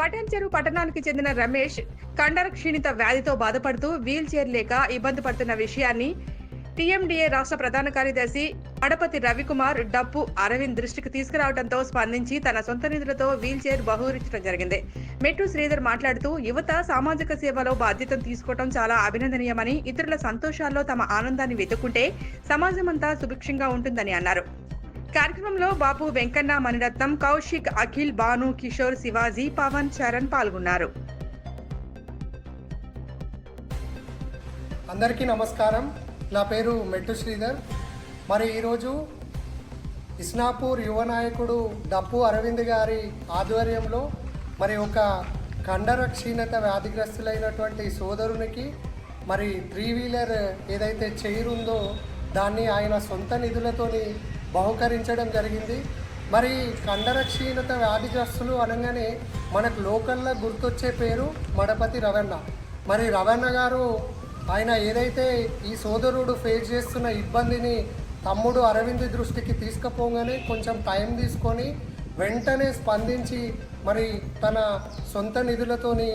పటన్ చెరువు పట్టణానికి చెందిన రమేష్ కండర క్షీణిత వ్యాధితో బాధపడుతూ వీల్ చైర్ లేక ఇబ్బంది పడుతున్న విషయాన్ని టీఎండీఏ రాష్ట్ర ప్రధాన కార్యదర్శి అడపతి రవికుమార్ డప్పు అరవింద్ దృష్టికి తీసుకురావడంతో స్పందించి తన సొంత నిధులతో వీల్ చైర్ బహూరించడం జరిగింది. మెట్టు శ్రీధర్ మాట్లాడుతూ యువత సామాజిక సేవలో బాధ్యతను తీసుకోవడం చాలా అభినందనీయమని ఇతరుల సంతోషాల్లో తమ ఆనందాన్ని వెతుక్కుంటే సమాజమంతా సుభిక్షంగా ఉంటుందని అన్నారు. కార్యక్రమంలో బాబు వెంకన్న మణిరత్నం కౌశిక్ అఖిల్ భాను కిషోర్ శివాజీ పవన్ చరణ్ పాల్గొన్నారు. అందరికీ నమస్కారం. నా పేరు మెట్టు శ్రీధర్. మరి ఈరోజు ఇస్నాపూర్ యువ నాయకుడు డప్పు అరవింద్ గారి ఆధ్వర్యంలో మరి ఒక కండర క్షీణత వ్యాధిగ్రస్తులైనటువంటి సోదరునికి మరి త్రీ వీలర్ ఏదైతే చైర్ ఉందో దాన్ని ఆయన సొంత నిధులతోని బహుకరించడం జరిగింది. మరి కండరక్షీణత వ్యాధిగ్రస్తులు అనగానే మనకు లోకల్లో గుర్తొచ్చే పేరు మడపతి రవణ. మరి రవణ గారు ఆయన ఏదైతే ఈ సోదరుడు ఫేస్ చేస్తున్న ఇబ్బందిని తమ్ముడు అరవింద్ దృష్టికి తీసుకుపోగానే కొంచెం టైం తీసుకొని వెంటనే స్పందించి మరి తన సొంత నిధులతోని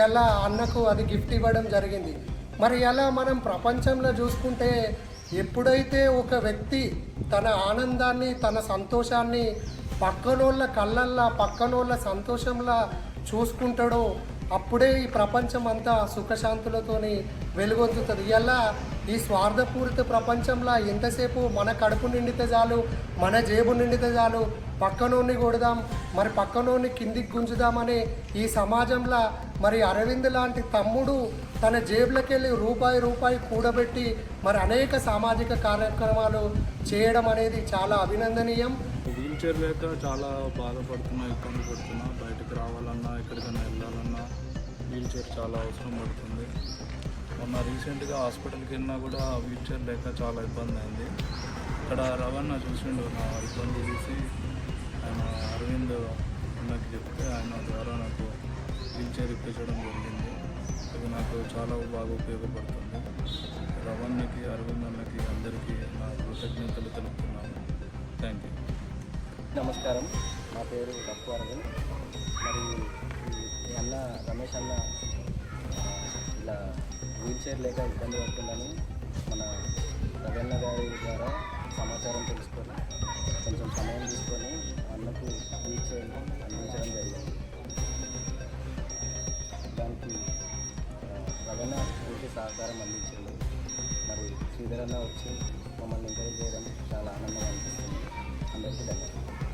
ఇలా అన్నకు అది గిఫ్ట్ ఇవ్వడం జరిగింది. మరి ఇలా మనం ప్రపంచంలో చూసుకుంటే ఎప్పుడైతే ఒక వ్యక్తి తన ఆనందాన్ని తన సంతోషాన్ని పక్కనోళ్ళ కళ్ళల్లా పక్కనోళ్ళ సంతోషంలా చూసుకుంటాడో అప్పుడే ఈ ప్రపంచం అంతా సుఖశాంతులతోని వెలుగొందుతుంది. ఇలా ఈ స్వార్థపూరిత ప్రపంచంలో ఎంతసేపు మన కడుపు నిండితే చాలు మన జేబు నిండితే చాలు పక్కనోని కొడదాం మరి పక్కనోని కిందికి గుంజుదామని ఈ సమాజంలో మరి అరవింద్ లాంటి తమ్ముడు తన జేబులకెళ్ళి రూపాయి రూపాయి కూడబెట్టి మరి అనేక సామాజిక కార్యక్రమాలు చేయడం అనేది చాలా అభినందనీయం. వీల్ చైర్ లేక చాలా బాధపడుతున్నా ఇబ్బంది పడుతున్నా బయటకు రావాలన్నా ఎక్కడికైనా వెళ్ళాలన్నా వీల్చైర్ చాలా అవసరం పడుతుంది. మొన్న రీసెంట్గా హాస్పిటల్కి వెళ్ళినా కూడా వీల్చైర్ లేక చాలా ఇబ్బంది అయింది. ఇక్కడ రవణ చూసిండు నా ఇబ్బంది చూసి ఆయన అరవింద్ నాకు చెప్తే ఆయన ద్వారా నాకు వీల్చైర్ ఇప్పించడం జరిగింది. ఇది నాకు చాలా బాగా ఉపయోగపడుతుంది. రవాణాకి అరవింద్ అన్నకి అందరికీ నా కృతజ్ఞతలు తెలుపుతున్నాను. Thank you. నమస్కారం. నా పేరు డప్పు అరవింద్. మరి అన్న రమేష్ అన్న ఇట్లా వీల్ చైర్ లేక ఇబ్బంది పడుతుందని మన రవీణ గారి ద్వారా సమాచారం తెలుసుకొని కొంచెం సమయం తీసుకొని అన్నకు వీల్ చైర్ అందించడం జరిగింది. దానికి ఆ, రవీణ పూర్తి సహకారం అందించింది. మరి శ్రీధరన్న వచ్చి మమ్మల్ని ఎంకరేజ్ చేయడం చాలా ఆనందంగా అనిపిస్తుంది. అందరికీ ధన్యవాదాలు.